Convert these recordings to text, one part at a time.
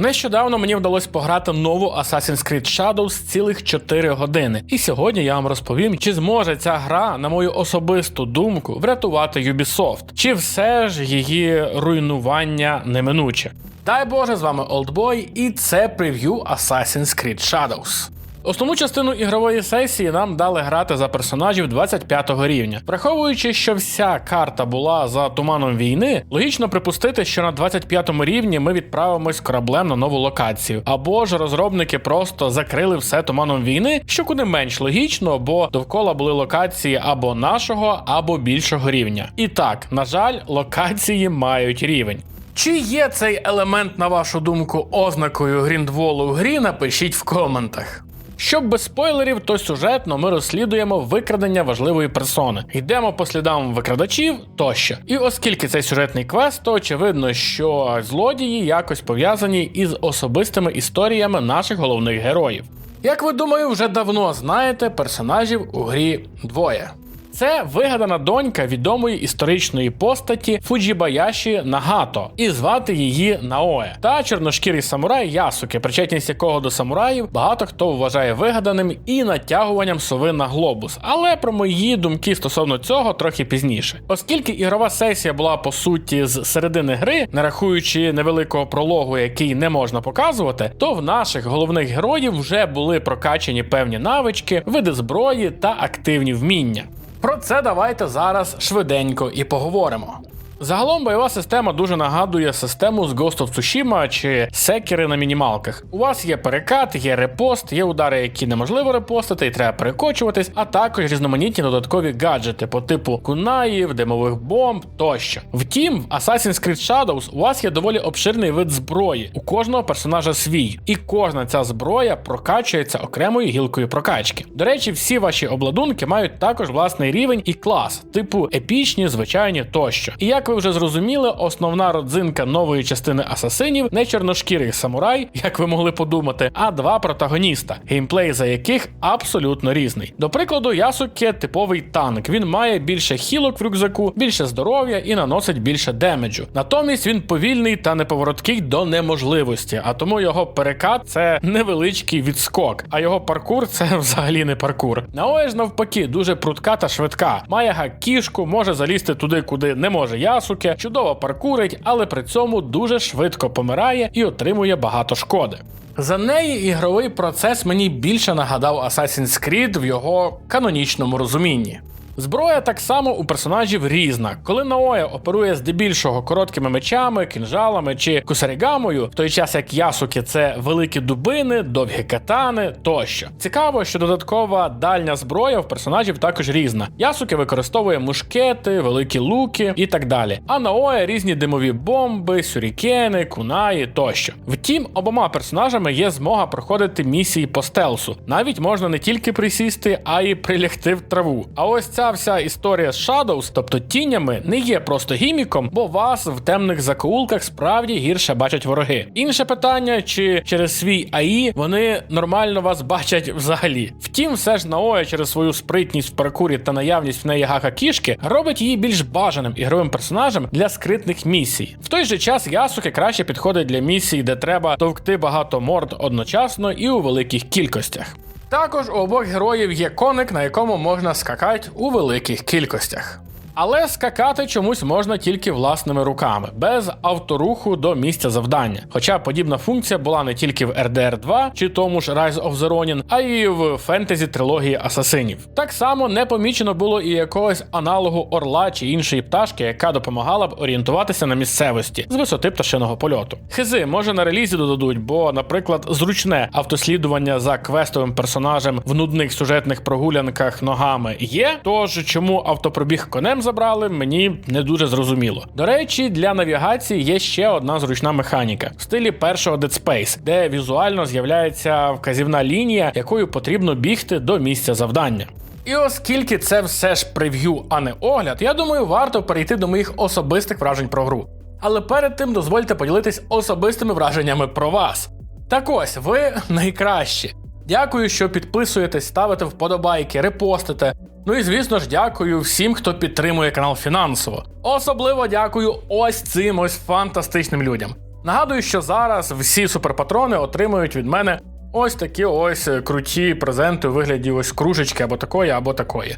Нещодавно мені вдалося пограти нову Assassin's Creed Shadows цілих 4 години. І сьогодні я вам розповім, чи зможе ця гра, на мою особисту думку, врятувати Ubisoft, чи все ж її руйнування неминуче. Дай Боже, з вами Олдбой, і це прев'ю Assassin's Creed Shadows. Основну частину ігрової сесії нам дали грати за персонажів 25 рівня. Враховуючи, що вся карта була за туманом війни, логічно припустити, що на 25 рівні ми відправимось кораблем на нову локацію. Або ж розробники просто закрили все туманом війни, що куди менш логічно, бо довкола були локації або нашого, або більшого рівня. І так, на жаль, локації мають рівень. Чи є цей елемент, на вашу думку, ознакою гріндволу в грі? Напишіть в коментах. Щоб без спойлерів, то сюжетно ми розслідуємо викрадення важливої персони, йдемо по слідам викрадачів тощо. І оскільки цей сюжетний квест, то очевидно, що злодії якось пов'язані із особистими історіями наших головних героїв. Як ви думаю, вже давно знаєте персонажів у грі двоє. Це вигадана донька відомої історичної постаті Фуджібаяші Нагато, і звати її Наоe. Та чорношкірий самурай Ясуки, причетність якого до самураїв багато хто вважає вигаданим і натягуванням сови на глобус. Але про мої думки стосовно цього трохи пізніше. Оскільки ігрова сесія була по суті з середини гри, не рахуючи невеликого прологу, який не можна показувати, то в наших головних героїв вже були прокачані певні навички, види зброї та активні вміння. Про це давайте зараз швиденько і поговоримо. Загалом бойова система дуже нагадує систему з Ghost of Tsushima чи секери на мінімалках. У вас є перекат, є репост, є удари, які неможливо репостити, і треба перекочуватись, а також різноманітні додаткові гаджети по типу кунаїв, димових бомб тощо. Втім, в Assassin's Creed Shadows у вас є доволі обширний вид зброї. У кожного персонажа свій, і кожна ця зброя прокачується окремою гілкою прокачки. До речі, всі ваші обладунки мають також власний рівень і клас, типу епічні, звичайні тощо. І як ви вже зрозуміли, основна родзинка нової частини асасинів не чорношкірий самурай, як ви могли подумати, а два протагоніста, геймплей за яких абсолютно різний. До прикладу, Ясуке типовий танк. Він має більше хілок в рюкзаку, більше здоров'я і наносить більше демеджу. Натомість він повільний та неповороткий до неможливості, а тому його перекат це невеличкий відскок, а його паркур це взагалі не паркур. Наоє ж навпаки, дуже прутка та швидка. Має гак-кішку, може залізти туди, куди не може Ясуке, чудово паркурить, але при цьому дуже швидко помирає і отримує багато шкоди. За неї ігровий процес мені більше нагадав Assassin's Creed в його канонічному розумінні. Зброя так само у персонажів різна. Коли Наоя оперує здебільшого короткими мечами, кінжалами чи кусарігамою, в той час як Ясуки це великі дубини, довгі катани тощо. Цікаво, що додаткова дальня зброя в персонажів також різна. Ясуки використовує мушкети, великі луки і так далі. А Наоя різні димові бомби, сюрікени, кунаї тощо. Втім, обома персонажами є змога проходити місії по стелсу. Навіть можна не тільки присісти, а й прилягти в траву. А ось ця вся історія з Shadows, тобто тінями, не є просто гіміком, бо вас в темних закоулках справді гірше бачать вороги. Інше питання, чи через свій АІ вони нормально вас бачать взагалі. Втім, все ж Наоя через свою спритність в паркурі та наявність в неї гака кішки робить її більш бажаним ігровим персонажем для скритних місій. В той же час Ясуки краще підходить для місій, де треба товкти багато морд одночасно і у великих кількостях. Також у обох героїв є коник, на якому можна скакати у великих кількостях. Але скакати чомусь можна тільки власними руками, без авторуху до місця завдання. Хоча подібна функція була не тільки в RDR 2 чи тому ж Rise of the Ronin, а й в фентезі трилогії асасинів. Так само не помічено було і якогось аналогу орла чи іншої пташки, яка допомагала б орієнтуватися на місцевості з висоти пташиного польоту. Хизи може на релізі додадуть, бо, наприклад, зручне автослідування за квестовим персонажем в нудних сюжетних прогулянках ногами є. Тож чому автопробіг конем забрали, мені не дуже зрозуміло. До речі, для навігації є ще одна зручна механіка в стилі першого Dead Space, де візуально з'являється вказівна лінія, якою потрібно бігти до місця завдання. І оскільки це все ж прев'ю, а не огляд, я думаю, варто перейти до моїх особистих вражень про гру. Але перед тим дозвольте поділитись особистими враженнями про вас. Так ось, ви найкращі. Дякую, що підписуєтесь, ставите вподобайки, репостите. Ну і звісно ж, дякую всім, хто підтримує канал фінансово. Особливо дякую ось цим ось фантастичним людям. Нагадую, що зараз всі суперпатрони отримують від мене ось такі ось е, круті презенти у вигляді ось кружечки або такої, або такої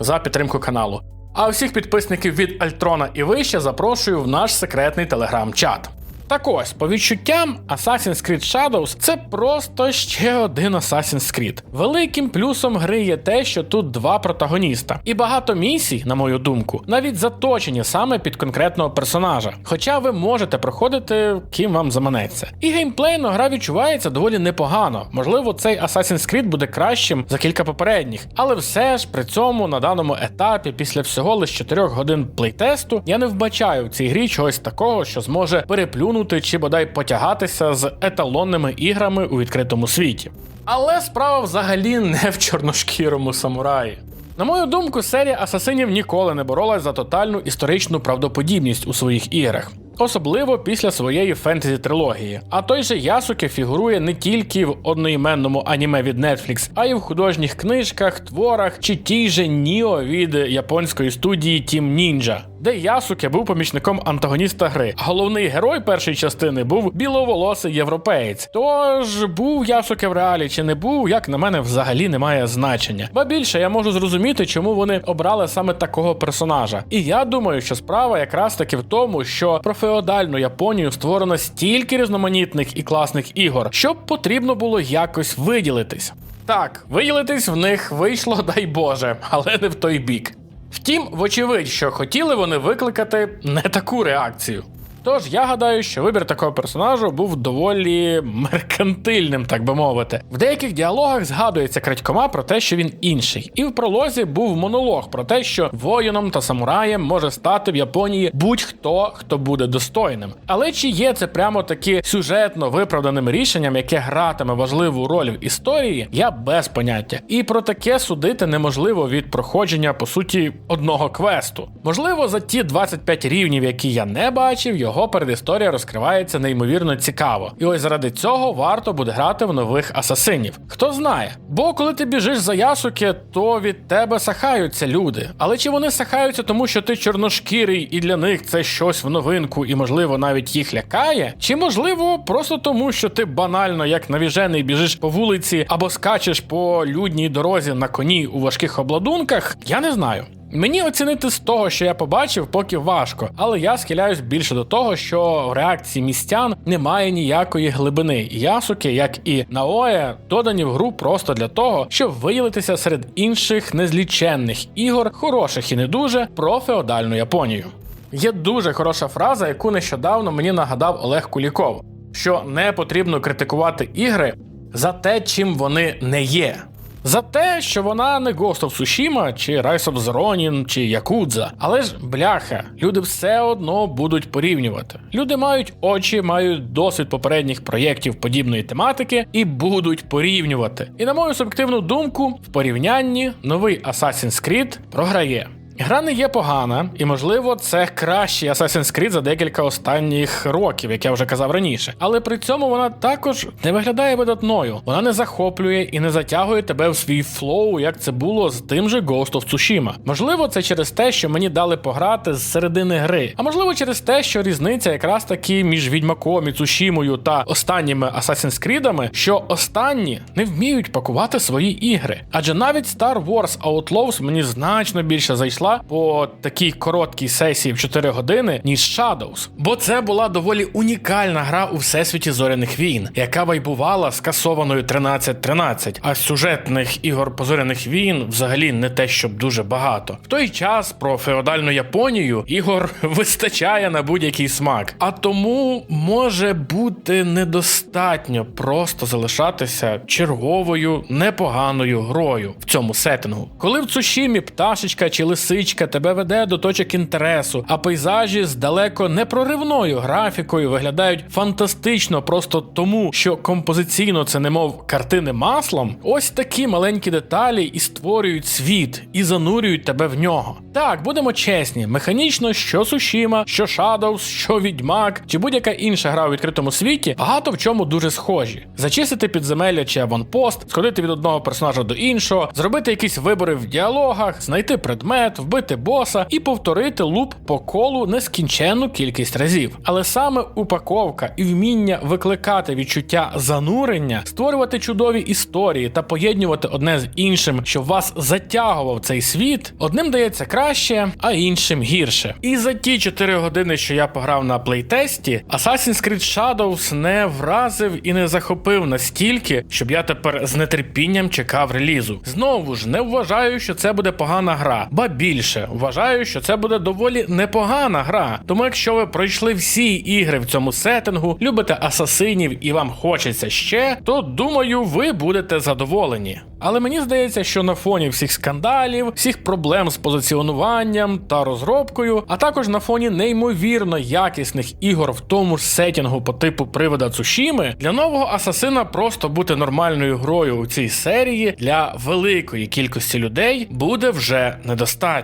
за підтримку каналу. А всіх підписників від Альтрона і вище запрошую в наш секретний телеграм-чат. Так ось, по відчуттям, Assassin's Creed Shadows це просто ще один Assassin's Creed. Великим плюсом гри є те, що тут два протагоніста, і багато місій, на мою думку, навіть заточені саме під конкретного персонажа. Хоча ви можете проходити ким вам заманеться. І геймплейно гра відчувається доволі непогано. Можливо, цей Assassin's Creed буде кращим за кілька попередніх, але все ж при цьому на даному етапі, після всього лише 4 годин плейтесту, я не вбачаю в цій грі чогось такого, що зможе переплюнути чи бодай потягатися з еталонними іграми у відкритому світі. Але справа взагалі не в чорношкірому самураї. На мою думку, серія асасинів ніколи не боролась за тотальну історичну правдоподібність у своїх іграх. Особливо після своєї фентезі трилогії. А той же Ясуке фігурує не тільки в одноіменному аніме від Netflix, а й в художніх книжках, творах чи тій же Ніо від японської студії Team Ninja, де Ясуке був помічником антагоніста гри. Головний герой першої частини був біловолосий європеєць. Тож був Ясуке в реалі чи не був, як на мене, взагалі не має значення. Ба більше я можу зрозуміти, чому вони обрали саме такого персонажа. І я думаю, що справа якраз таки в тому, що про феодальну Японію створено стільки різноманітних і класних ігор, що потрібно було якось виділитись. Так, виділитись в них вийшло, дай Боже, але не в той бік. Втім, вочевидь, що хотіли вони викликати не таку реакцію. Тож я гадаю, що вибір такого персонажу був доволі меркантильним, так би мовити. В деяких діалогах згадується крадькома про те, що він інший, і в пролозі був монолог про те, що воїном та самураєм може стати в Японії будь-хто, хто буде достойним. Але чи є це прямо таки сюжетно виправданим рішенням, яке гратиме важливу роль в історії, я без поняття. І про таке судити неможливо від проходження по суті одного квесту. Можливо, за ті 25 рівнів, які я не бачив, його передісторія розкривається неймовірно цікаво. І ось заради цього варто буде грати в нових асасинів. Хто знає? Бо коли ти біжиш за ясуки, то від тебе сахаються люди. Але чи вони сахаються, тому що ти чорношкірий, і для них це щось в новинку, і можливо навіть їх лякає? Чи можливо просто тому, що ти банально як навіжений біжиш по вулиці або скачеш по людній дорозі на коні у важких обладунках? Я не знаю. Мені оцінити з того, що я побачив, поки важко, але я схиляюсь більше до того, що в реакції містян немає ніякої глибини. Ясуки, як і Наоя, додані в гру просто для того, щоб виявитися серед інших незліченних ігор, хороших і не дуже, про феодальну Японію. Є дуже хороша фраза, яку нещодавно мені нагадав Олег Куліков: що не потрібно критикувати ігри за те, чим вони не є. За те, що вона не Ghost of Tsushima, чи Rise of Ronin, чи Якудза. Але ж бляха, люди все одно будуть порівнювати. Люди мають очі, мають досвід попередніх проєктів подібної тематики і будуть порівнювати. І на мою суб'єктивну думку, в порівнянні новий Assassin's Creed програє. Гра не є погана, і можливо, це кращий Assassin's Creed за декілька останніх років, як я вже казав раніше. Але при цьому вона також не виглядає видатною. Вона не захоплює і не затягує тебе в свій флоу, як це було з тим же Ghost of Tsushima. Можливо, це через те, що мені дали пограти з середини гри, а можливо, через те, що різниця якраз таки між відьмаком і Цушімою та останніми Assassin's Creed'ами, що останні не вміють пакувати свої ігри. Адже навіть Star Wars Outlaws мені значно більше зайшла по такій короткій сесії в 4 години, ніж Shadows. Бо це була доволі унікальна гра у всесвіті зоряних війн, яка вайбувала скасованою 13-13, а сюжетних ігор по зоряних війн взагалі не те, щоб дуже багато. В той час про феодальну Японію ігор вистачає на будь-який смак. А тому може бути недостатньо просто залишатися черговою непоганою грою в цьому сеттингу. Коли в Цушімі пташечка чи лисичка тебе веде до точок інтересу, а пейзажі з далеко непроривною графікою виглядають фантастично просто тому, що композиційно це немов картини маслом. Ось такі маленькі деталі і створюють світ, і занурюють тебе в нього. Так, будемо чесні, механічно, що Сушіма, що Shadows, що Відьмак, чи будь-яка інша гра у відкритому світі, багато в чому дуже схожі. Зачистити підземелля чи аванпост, сходити від одного персонажа до іншого, зробити якісь вибори в діалогах, знайти предмет, вбити боса і повторити луп по колу нескінченну кількість разів. Але саме упаковка і вміння викликати відчуття занурення, створювати чудові історії та поєднувати одне з іншим, щоб вас затягував цей світ, одним дається краще, а іншим гірше. І за ті 4 години, що я пограв на плейтесті, Assassin's Creed Shadows не вразив і не захопив настільки, щоб я тепер з нетерпінням чекав релізу. Знову ж не вважаю, що це буде погана гра, ба більше вважаю, що це буде доволі непогана гра. Тому, якщо ви пройшли всі ігри в цьому сеттингу, любите асасинів і вам хочеться ще, то думаю, ви будете задоволені. Але мені здається, що на фоні всіх скандалів, всіх проблем з позиціонуванням та розробкою, а також на фоні неймовірно якісних ігор в тому ж сетінгу по типу привода Цушіми, для нового асасина просто бути нормальною грою у цій серії для великої кількості людей буде вже недостатньо.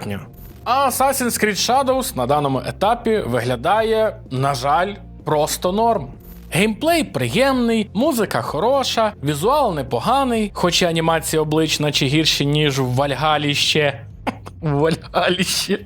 А Assassin's Creed Shadows на даному етапі виглядає, на жаль, просто норм. Геймплей приємний, музика хороша, візуал непоганий, хоч і анімація облич наче гірші, ніж в Вальгалі ще. В Вальгалі ще.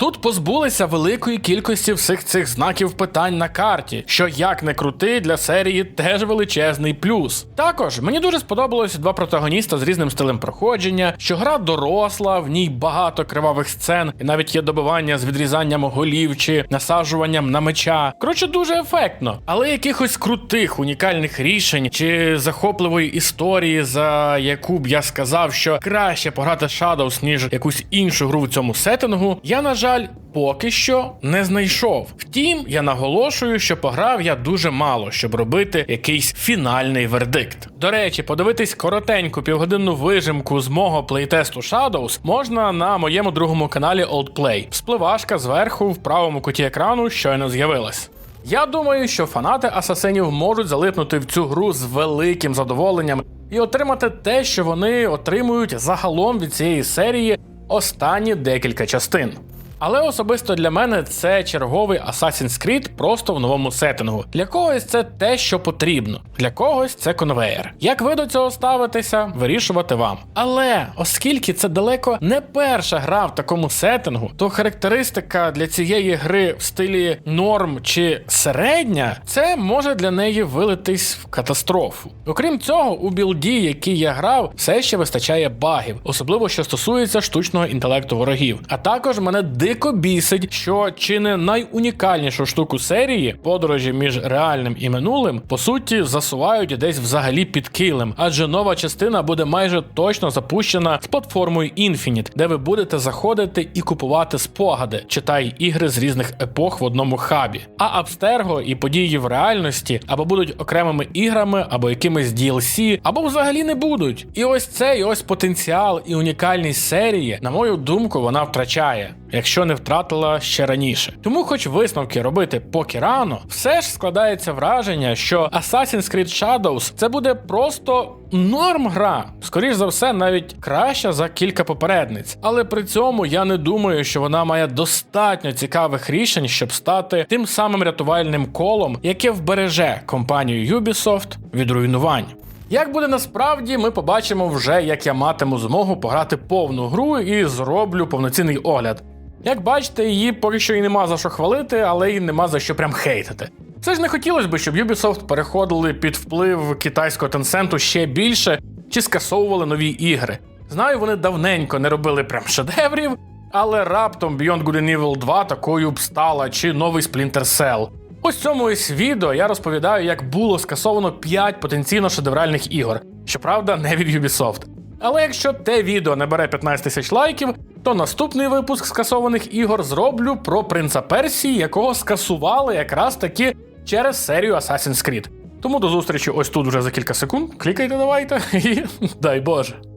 Тут позбулися великої кількості всіх цих знаків питань на карті, що як не крути для серії теж величезний плюс. Також мені дуже сподобалось два протагоніста з різним стилем проходження, що гра доросла, в ній багато кривавих сцен, і навіть є добивання з відрізанням голів чи насаджуванням на меча. Коротше, дуже ефектно, але якихось крутих унікальних рішень чи захопливої історії, за яку б я сказав, що краще пограти Shadows, ніж якусь іншу гру в цьому сеттингу, я на жаль. Поки що не знайшов. Втім, я наголошую, що пограв я дуже мало, щоб робити якийсь фінальний вердикт. До речі, подивитись коротеньку півгодинну вижимку з мого плейтесту Shadows можна на моєму другому каналі OldPlay. Спливашка зверху в правому куті екрану щойно з'явилась. Я думаю, що фанати асасинів можуть залипнути в цю гру з великим задоволенням і отримати те, що вони отримують загалом від цієї серії останні декілька частин. Але особисто для мене це черговий Assassin's Creed просто в новому сеттингу. Для когось це те, що потрібно, для когось це конвеєр. Як ви до цього ставитеся, вирішувати вам. Але оскільки це далеко не перша гра в такому сеттингу, то характеристика для цієї гри в стилі норм чи середня, це може для неї вилитись в катастрофу. Окрім цього, у білді, який я грав, все ще вистачає багів, особливо що стосується штучного інтелекту ворогів. А також мене дико бісить, що чи не найунікальнішу штуку серії подорожі між реальним і минулим по суті засувають десь взагалі під килим, адже нова частина буде майже точно запущена з платформою Infinite, де ви будете заходити і купувати спогади, читай ігри з різних епох в одному хабі. А Абстерго і події в реальності або будуть окремими іграми, або якимись DLC, або взагалі не будуть. І ось цей ось потенціал і унікальність серії, на мою думку, вона втрачає. Якщо не втратила ще раніше. Тому, хоч висновки робити поки рано, все ж складається враження, що Assassin's Creed Shadows це буде просто норм гра, скоріш за все, навіть краща за кілька попередниць. Але при цьому я не думаю, що вона має достатньо цікавих рішень, щоб стати тим самим рятувальним колом, яке вбереже компанію Ubisoft від руйнувань. Як буде насправді, ми побачимо вже, як я матиму змогу пограти повну гру і зроблю повноцінний огляд. Як бачите, її поки що і нема за що хвалити, але й нема за що прям хейтити. Все ж не хотілося б, щоб Ubisoft переходили під вплив китайського Tencent ще більше чи скасовували нові ігри. Знаю, вони давненько не робили прям шедеврів, але раптом Beyond Good and Evil 2 такою б стала, чи новий Splinter Cell. Ось цьому ось відео я розповідаю, як було скасовано 5 потенційно шедевральних ігор. Щоправда, не від Ubisoft. Але якщо те відео набере 15 тисяч лайків, то наступний випуск скасованих ігор зроблю про принца Персії, якого скасували якраз таки через серію Assassin's Creed. Тому до зустрічі ось тут вже за кілька секунд. Клікайте давайте і дай Боже.